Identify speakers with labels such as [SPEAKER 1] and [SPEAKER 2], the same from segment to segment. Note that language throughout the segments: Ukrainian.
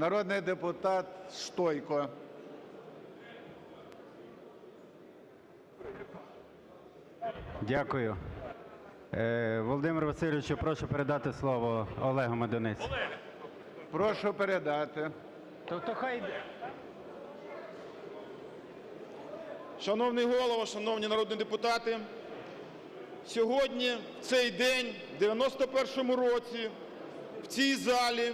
[SPEAKER 1] Народний депутат Штойко.
[SPEAKER 2] Дякую. Е, Володимир Васильовичу, прошу передати слово Олегу Медуниці.
[SPEAKER 1] Прошу передати.
[SPEAKER 2] То, хай йде.
[SPEAKER 3] Шановний голово, шановні народні депутати, сьогодні, в цей день, в 91-му році, в цій залі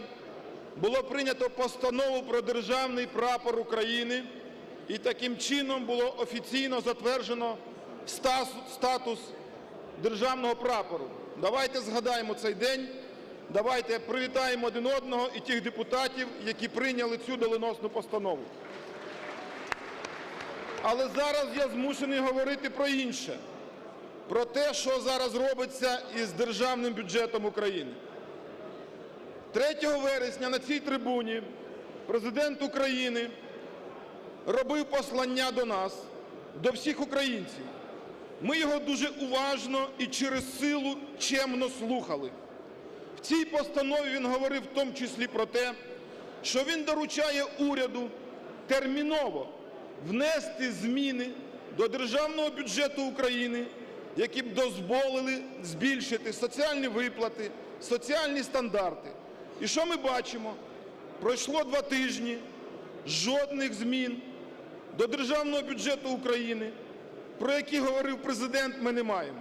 [SPEAKER 3] було прийнято постанову про державний прапор України, і таким чином було офіційно затверджено статус державного прапору. Давайте згадаємо цей день, давайте привітаємо один одного і тих депутатів, які прийняли цю доленосну постанову. Але зараз я змушений говорити про інше, про те, що зараз робиться із державним бюджетом України. 3 вересня на цій трибуні Президент України робив послання до нас, до всіх українців. Ми його дуже уважно і через силу чемно слухали. В цій постанові він говорив в тому числі про те, що він доручає уряду терміново внести зміни до державного бюджету України, які б дозволили збільшити соціальні виплати, соціальні стандарти. І що ми бачимо? Пройшло два тижні, жодних змін до державного бюджету України, про які говорив Президент, ми не маємо.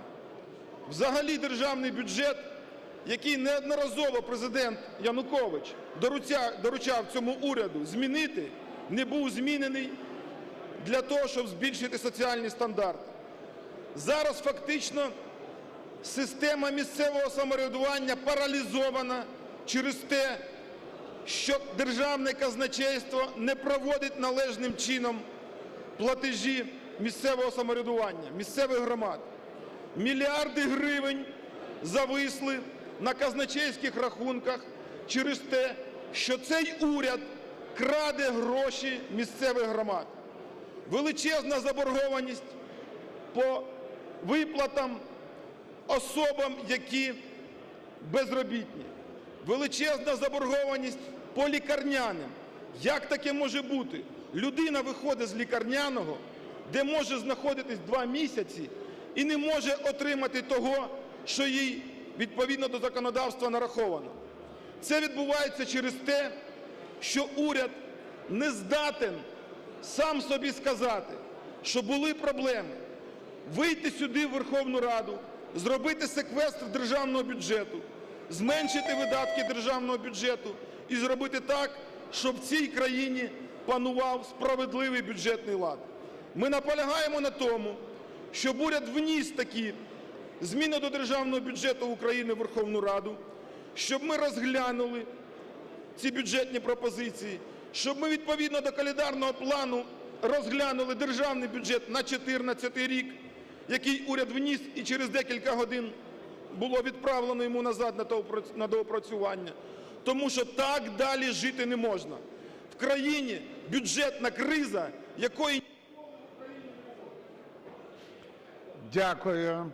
[SPEAKER 3] Взагалі державний бюджет, який неодноразово Президент Янукович доручав, цьому уряду змінити, не був змінений для того, щоб збільшити соціальні стандарти. Зараз фактично система місцевого самоврядування паралізована через те, що державне казначейство не проводить належним чином платежі місцевого самоврядування, місцевих громад. Мільярди гривень зависли на казначейських рахунках через те, що цей уряд краде гроші місцевих громад. Величезна заборгованість по виплатам особам, які безробітні. Величезна заборгованість по лікарняним. Як таке може бути? Людина виходить з лікарняного, де може знаходитись два місяці, і не може отримати того, що їй відповідно до законодавства нараховано. Це відбувається через те, що уряд не здатен сам собі сказати, що були проблеми, вийти сюди в Верховну Раду, зробити секвестр державного бюджету, зменшити видатки державного бюджету і зробити так, щоб в цій країні панував справедливий бюджетний лад. Ми наполягаємо на тому, щоб уряд вніс такі зміни до державного бюджету України в Верховну Раду, щоб ми розглянули ці бюджетні пропозиції, щоб ми відповідно до календарного плану розглянули державний бюджет на 2014 рік, який уряд вніс і через декілька годин було відправлено йому назад на доопра- на доопрацювання. Тому що так далі жити не можна. В країні бюджетна криза, якої
[SPEAKER 1] Дякую.